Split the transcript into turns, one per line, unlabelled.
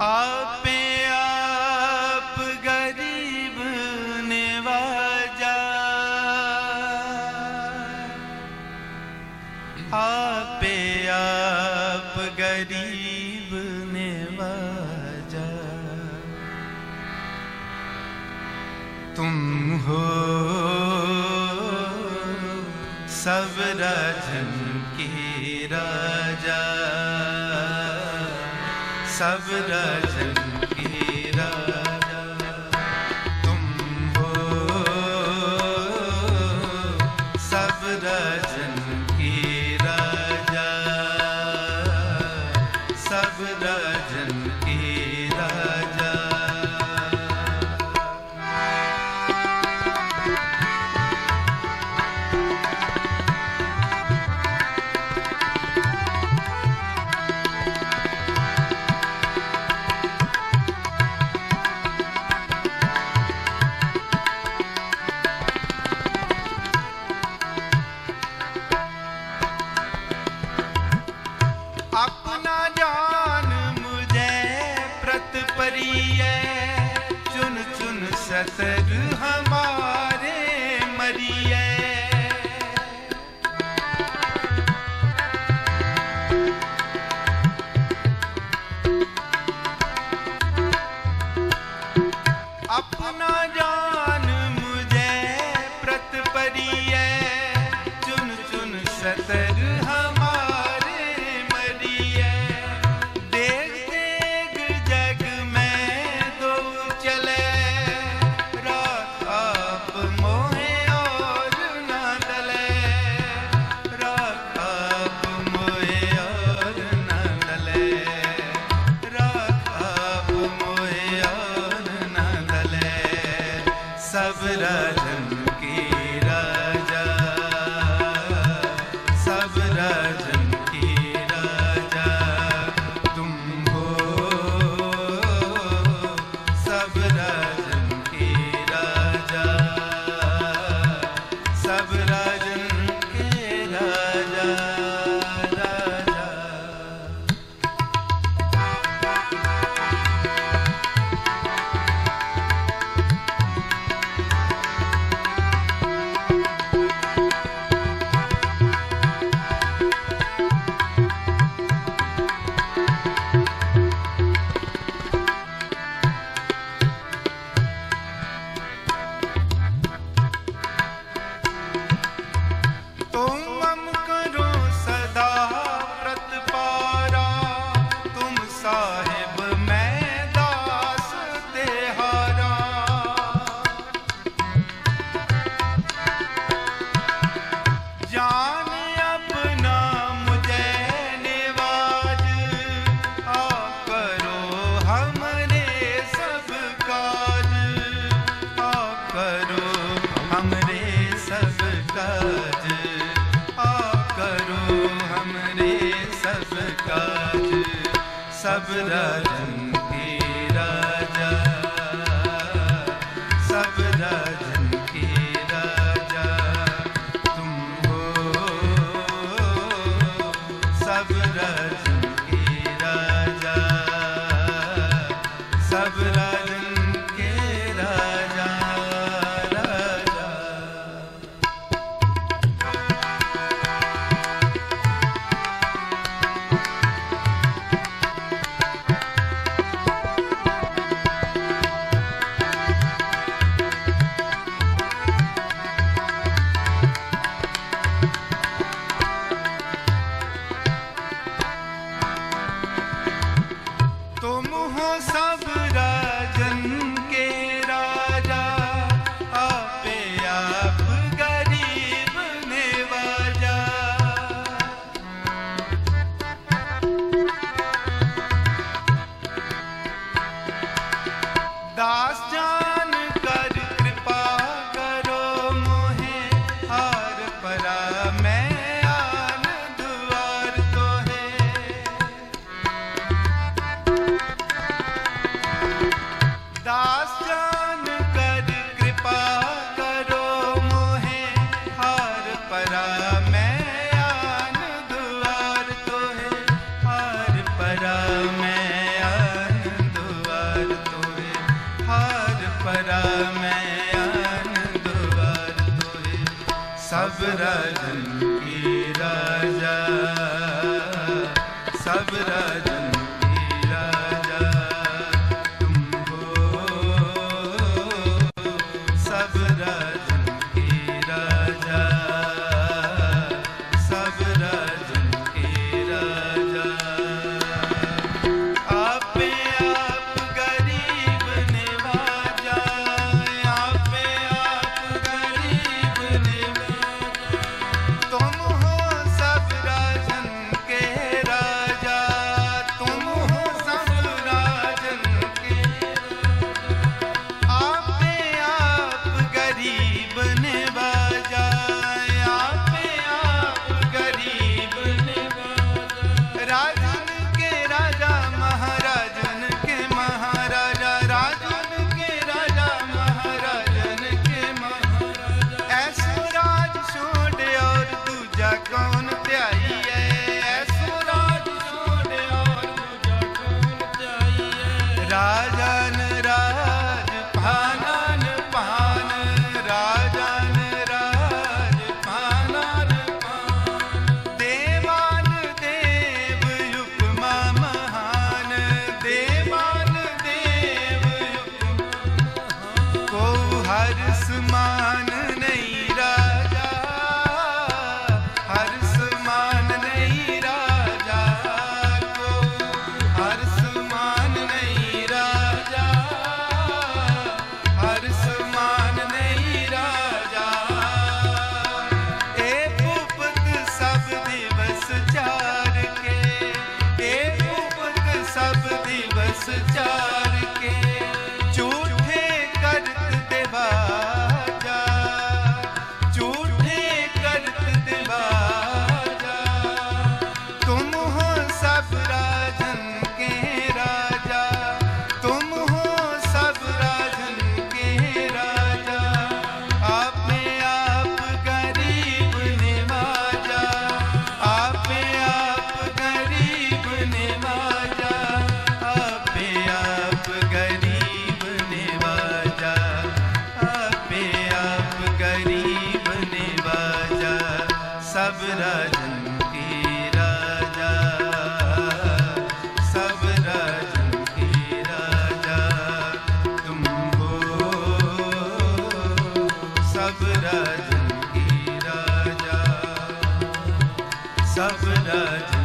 ਆਪੇ ਆਪ ਗਰੀਬ ਨਿਵਾਜਾ। ਆਪੇ ਆਪ ਗਰੀਬ ਨਿਵਾਜਾ। ਤੁਮ ਹੋ ਸਭ ਰਾਜਨ ਕੀ ਰਾ ਸਭ ਰਜਨ ਕੀ ਰਾਜਾ ਤੁਮ ਹੋ ਸਭ ਰਜਨ ਕੀ ਰਾਜਾ ਸਭ ਰਜਨ ਕੀ परिए चुन चुन सतर हमारे मरिए अपने بدايه ਸਭ ਰਜਨ ਕੀ ਰਾਜਾ ਸਭ हरी चूर ਸਭ ਰਾਜਨ ਕੀ ਰਾਜਾ? ਰਾਜਾ? ਤੁਮ ਹੋ। ਸਭ ਰਾਜਾ? ਸਭ ਰਾਜਨ